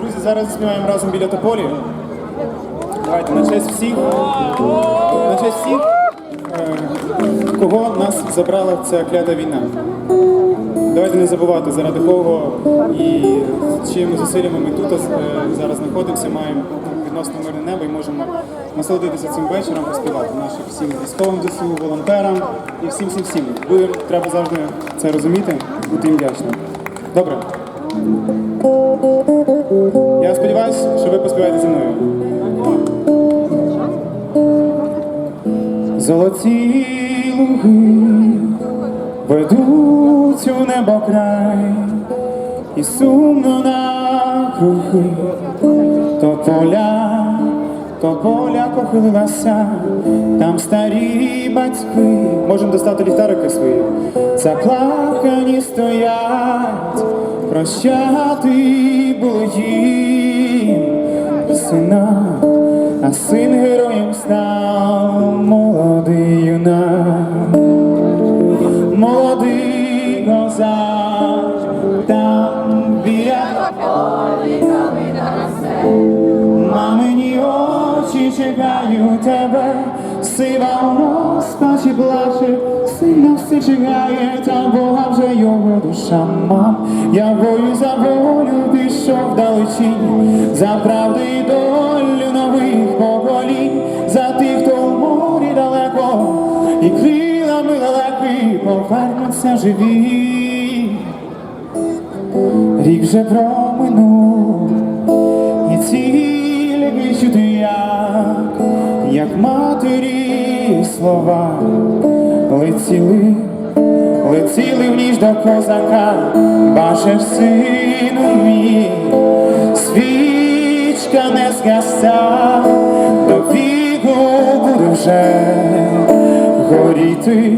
Друзі, зараз заспіваємо разом біля тополі. Давайте на честь всіх. На честь всіх, е, кого нас забрала ця клята війна. Давайте не забувати, заради кого і чиїми зусиллями ми тут е, зараз знаходимося, маємо відносно мирне небо і можемо насолодитися цим вечором, поспівати нашим всім військовим ЗСУ, волонтерам і всім всім всім. Будемо, треба завжди це розуміти, бути їм вдячним. Добре. Луги ведуть у небо край, і сумно на круги, то поля, то поля похилилася, там старі батьки, можемо достати ліхтарики свої, заплакані стоять, прощати було їм. Сина, а син героєм став молодий козак, там біля мамині очі чекають тебе, сива у розпачі плаче, сина все чекає, та Бога вже його душа мам. Я бою за волю пішов далечінь, за правду і долю і крилами лелеки повернуться живі. Рік вже проминув, і тільки чути як, як матері слова. Летіли, летіли в ніч до козака, бачиш сину мій, свічка не згаса, горіти,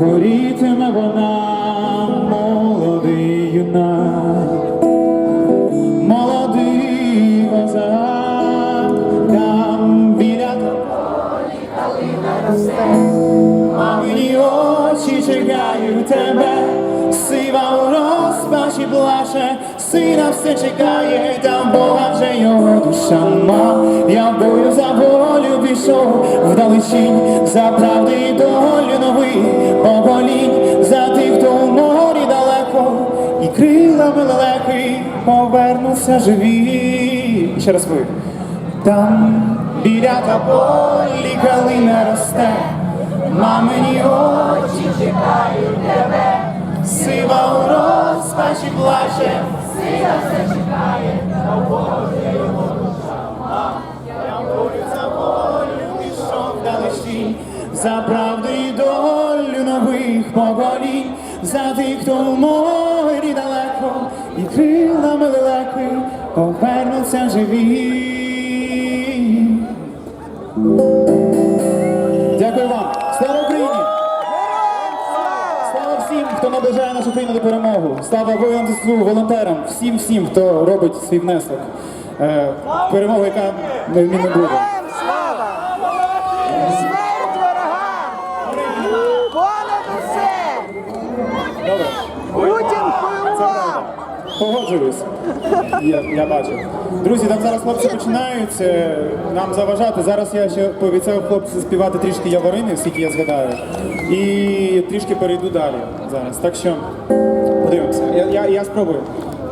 горітиме вона, молодий юнак. Молодий козак, там біля Мамині очі чекають тебе, сива у розпачі плаче, сина все чекає, там Бога вже його душа ма. Я бою за волю пішов вдалечінь, за правди крилами лелеки повернуться живі. І ще раз ви. Там біля тополі калина росте, мамині очі чекають тебе, сива у розпачі плаче, сина все чекає, та Боже його душа. Я борю за волю пішов далечінь, за правду і долю нових поколінь, за тих, хто в морі крилами лелеки повернуться живі. Дякую вам. Слава Україні! Слава всім, хто наближає нашу країну до перемоги. Слава воїнам ЗСУ, волонтерам, всім всім, хто робить свій внесок. Е, перемога, яка не буде. Погоджуюсь. Я, я бачу. Друзі, там зараз хлопці починають е, нам заважати. Зараз я ще пообіцяв хлопці співати трішки яворини, скільки я згадаю. І трішки перейду далі зараз. Так що подивимося. Я, я, я спробую.